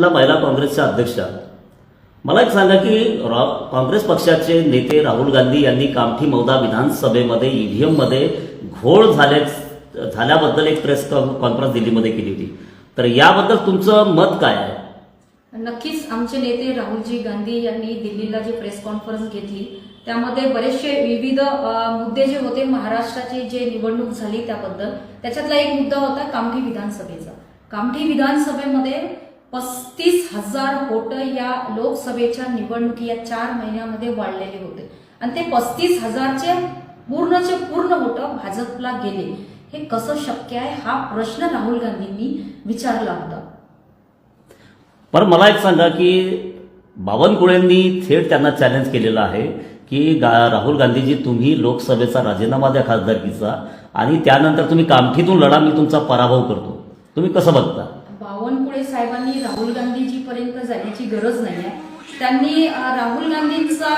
मला महिला काँग्रेसच्या अध्यक्षा. मला एक सांगा की रा काँग्रेस पक्षाचे नेते राहुल गांधी यांनी कामठी मौदा विधानसभेमध्ये ईव्हीएममध्ये घोळ झाले झाल्याबद्दल एक प्रेस कॉन्फरन्स दिल्लीमध्ये केली होती. तर याबद्दल तुमचं मत काय आहे? नक्कीच आमचे नेते राहुलजी गांधी यांनी दिल्लीला जी प्रेस कॉन्फरन्स घेतली त्यामध्ये बरेचसे विविध मुद्दे जे होते महाराष्ट्राची जे निवडणूक झाली त्याबद्दल त्याच्यातला एक मुद्दा होता कामठी विधानसभेचा. कामठी विधानसभेमध्ये पस्तीस हजार वोट या लोकसभेच्या निवडणुकी या चार महिन्यामध्ये वाढलेले होते. आणि ते पस्तीस हजारचे पूर्णचे पूर्ण वोट भाजपला गेले. हे कसं शक्य आहे? हा प्रश्न राहुल गांधींनी विचारला होता. पण मला एक सांगा की बावनकुळेंनी थेट त्यांना चॅलेंज केलेलं आहे की गा राहुल गांधीजी तुम्ही लोकसभेचा राजीनामा द्या खासदारकीचा आणि त्यानंतर तुम्ही कामठीतून लढा मी तुमचा पराभव करतो. तुम्ही कसं बघता बावनकुळे साहेबांनी राहुल गांधीजीपर्यंत जाण्याची गरज नाही आहे त्यांनी राहुल गांधींचा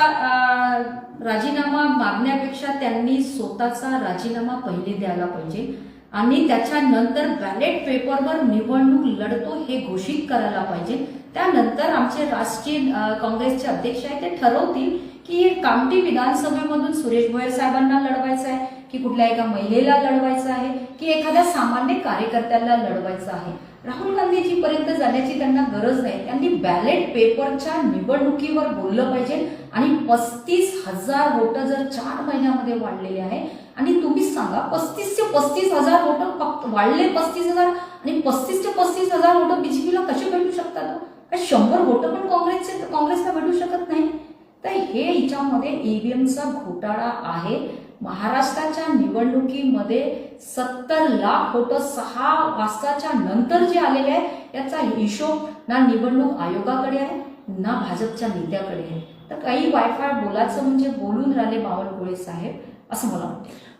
राजीनामा मागण्यापेक्षा त्यांनी स्वतःचा राजीनामा पहिले द्यायला पाहिजे. आणि त्याच्यानंतर बॅलेट पेपरवर निवडणूक लढतो हे घोषित करायला पाहिजे. त्यानंतर आमचे राष्ट्रीय काँग्रेसचे अध्यक्ष आहेत ते ठरवतील की कामठी विधानसभेमधून सुरेश भोयर साहेबांना लढवायचं आहे की कुठल्या एका महिलेला लढवायचं आहे की एखाद्या सामान्य कार्यकर्त्याला लढवायचं आहे. राहुल गांधीजी पर्यंत जाण्याची त्यांना गरज नाही. त्यांनी बॅलेट पेपरच्या निवडणुकीवर बोललं पाहिजे आणि पस्तीस हजार वोट जर चार महिन्यामध्ये वाढलेले आहे आणि तुम्हीच सांगा पस्तीस ते पस्तीस हजार वोट फक्त वाढले पस्तीस हजार आणि पस्तीस ते पस्तीस हजार वोट बीजेपीला कसे भेटू शकतात? शंभर वोट पण काँग्रेसचे काँग्रेसला भेटू शकत नाही? तर हे हिच्यामध्ये ईव्हीएमचा घोटाळा आहे. महाराष्ट्राच्या निवडणुकीमध्ये सत्तर लाख फोटो सहा वाजताच्या नंतर जे आलेले आहे याचा हिशोब ना निवडणूक आयोगाकडे आहे ना भाजपच्या नेत्याकडे आहे. तर काही वायफाय बोलायचं म्हणजे बोलून राहिले बावनकुळे साहेब असं मला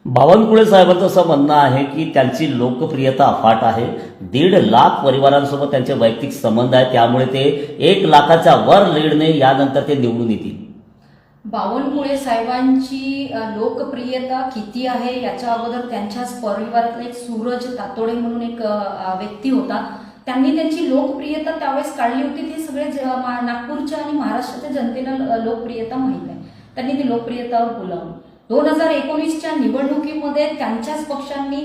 बावनकुळे साहेबांचं असं म्हणणं आहे की त्यांची लोकप्रियता अफाट आहे. दीड लाख परिवारांसोबत त्यांचे वैयक्तिक संबंध आहे त्यामुळे ते एक लाखाच्या वर लीडने यानंतर ते निवडून येतील. बावनकुळे साहेबांची लोकप्रियता किती आहे याच्या अगोदर त्यांच्याच परिवारातला एक सूरज तातोडे म्हणून एक व्यक्ती होता. त्यांनी त्यांची लोकप्रियता त्यावेळेस काढली होती. ती सगळे नागपूरच्या आणि महाराष्ट्राच्या जनतेला लोकप्रियता माहीत आहे. त्यांनी ती लोकप्रियतावर बोलावली. दोन हजार एकोणीसच्या निवडणुकीमध्ये त्यांच्याच पक्षांनी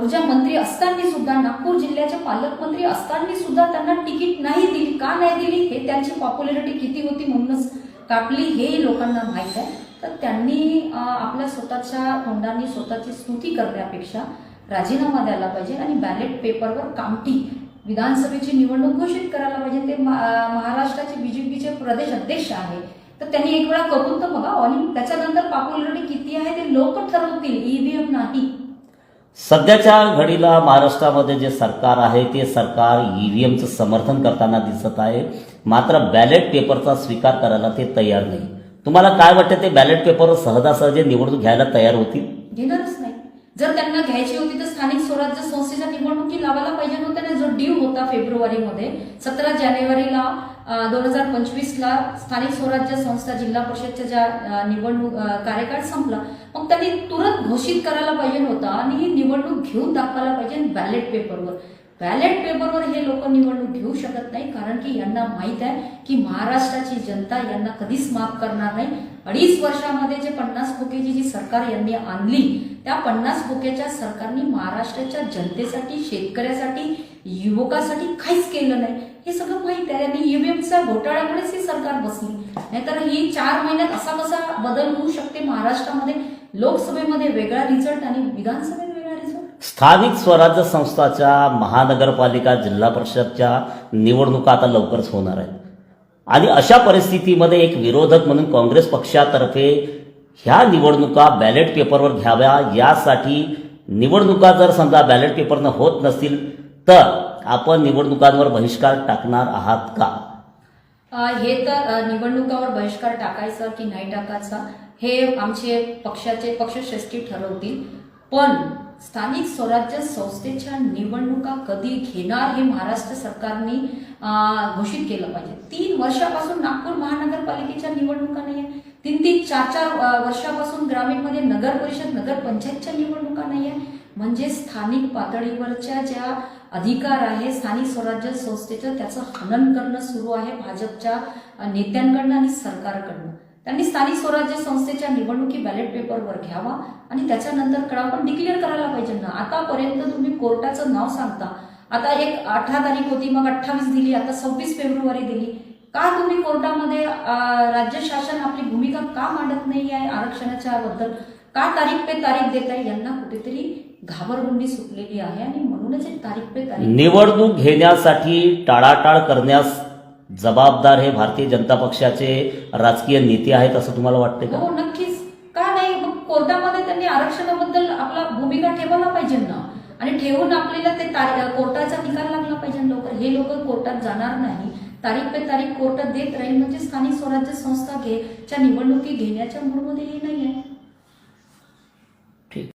ऊर्जा मंत्री असताना सुद्धा नागपूर जिल्ह्याचे पालकमंत्री असताना सुद्धा त्यांना तिकीट नाही दिली का नाही दिली हे त्यांची पॉप्युलरिटी किती होती म्हणूनच कापली हेही लोकांना माहीत आहे. तर त्यांनी आपल्या स्वतःच्या तोंडांनी स्वतःची स्तुती करण्यापेक्षा राजीनामा द्यायला पाहिजे आणि बॅलेट पेपरवर कामटी विधानसभेची निवडणूक घोषित करायला पाहिजे. ते महाराष्ट्राचे बीजेपीचे प्रदेश अध्यक्ष आहे. तर त्यांनी एक वेळा करून तर बघा आणि त्याच्यानंतर पॉप्युलरिटी किती आहे ते लोक ठरवतील ईव्हीएम नाही. सध्याच्या घडीला महाराष्ट्रामध्ये जे सरकार आहे ते सरकार ईव्हीएमचं समर्थन करताना दिसत आहे. मात्र बॅलेट पेपरचा स्वीकार करायला ते तयार नाही. तुम्हाला काय वाटतं ते बॅलेट पेपरवर सहजासहजी निवडणूक घ्यायला तयार होतील? घेणारच नाही. जर त्यांना घ्यायची होती तर स्थानिक स्वराज्य संस्थेच्या निवडणुकी लावायला पाहिजे नव्हत्या ना जो ड्यू होता फेब्रुवारीमध्ये. सतरा जानेवारीला दोन हजार पंचवीसला स्थानिक स्वराज्य संस्था जिल्हा परिषदच्या ज्या निवडणूक कार्यकाळ संपला मग त्यांनी तुरंत घोषित करायला पाहिजे होता आणि ही निवडणूक घेऊन दाखवायला पाहिजे बॅलेट पेपरवर बॅलेट पेपरवर हे लोक निवडणूक घेऊ शकत नाही कारण की यांना माहीत आहे की महाराष्ट्राची जनता यांना कधीच माफ करणार नाही. अडीच वर्षामध्ये जे पन्नास खोकेची जी सरकार यांनी आणली त्या पन्नास खोक्याच्या सरकारने महाराष्ट्राच्या जनतेसाठी शेतकऱ्यासाठी युवकासाठी काहीच केलं नाही. हे सगळं माहीत आहे. आणि ईव्हीएमच्या घोटाळ्यामुळेच ही सरकार बसली. नाहीतर ही चार महिन्यात असा कसा बदल होऊ शकते महाराष्ट्रामध्ये? लोकसभेमध्ये वेगळा रिझल्ट आणि विधानसभेमध्ये स्थानिक स्वराज्य संस्थाच्या महानगरपालिका जिल्हा परिषदच्या निवडणुका आता लवकरच होणार आहेत. आणि अशा परिस्थितीमध्ये एक विरोधक म्हणून काँग्रेस पक्षातर्फे ह्या निवडणुका बॅलेट पेपरवर घ्याव्या यासाठी निवडणुका जर समजा बॅलेट पेपरनं होत नसतील तर आपण निवडणुकांवर बहिष्कार टाकणार आहात का? हे तर निवडणुकावर बहिष्कार टाकायचा की नाही टाकायचा हे आमचे पक्षाचे पक्षश्रेष्ठी ठरवतील. पण स्थानिक स्वराज्य संस्थेच्या निवडणुका कधी घेणार हे महाराष्ट्र सरकारने घोषित केलं पाहिजे. तीन वर्षापासून नागपूर महानगरपालिकेच्या निवडणुका नाही आहे तीन तीन चार चार वर्षापासून ग्रामीणमध्ये नगर परिषद नगर पंचायतच्या निवडणुका नाही आहे म्हणजे स्थानिक पातळीवरच्या ज्या अधिकार आहे स्थानिक स्वराज्य संस्थेचं त्याचं हनन करणं सुरू आहे भाजपच्या नेत्यांकडनं आणि सरकारकडनं. त्यांनी स्थानिक स्वराज्य संस्थेच्या निवडणुकी बॅलेट पेपरवर घ्यावा आणि त्याच्यानंतर कळा पण डिक्लेअर करायला पाहिजे ना. आतापर्यंत तुम्ही कोर्टाचं नाव सांगता. आता एक अठरा तारीख होती मग अठ्ठावीस दिली आता सव्वीस फेब्रुवारी दिली. का तुम्ही कोर्टामध्ये राज्य शासन आपली भूमिका का मांडत नाही आहे आरक्षणाच्या बद्दल का तारीख पे तारीख देत आहे यांना कुठेतरी घाबरगुंडी सुटलेली आहे आणि म्हणूनच एक तारीख पे तारीख निवडणूक घेण्यासाठी टाळाटाळ करण्यास जबाबदार हे भारतीय जनता पक्षाचे राजकीय नेते आहेत असं तुम्हाला वाटते का? हो नक्कीच. का नाही? मग कोर्टामध्ये त्यांनी आरक्षणाबद्दल आपला भूमिका ठेवायला पाहिजे ना? आणि ठेवून आपल्याला ते कोर्टाचा निकाल लागला पाहिजे लवकर? हे लोक कोर्टात जाणार नाही. तारीख पे तारीख कोर्टात देत राहील. म्हणजे स्थानिक स्वराज्य संस्था घे च्या निवडणुकी घेण्याच्या मूडमध्ये हे नाही आहे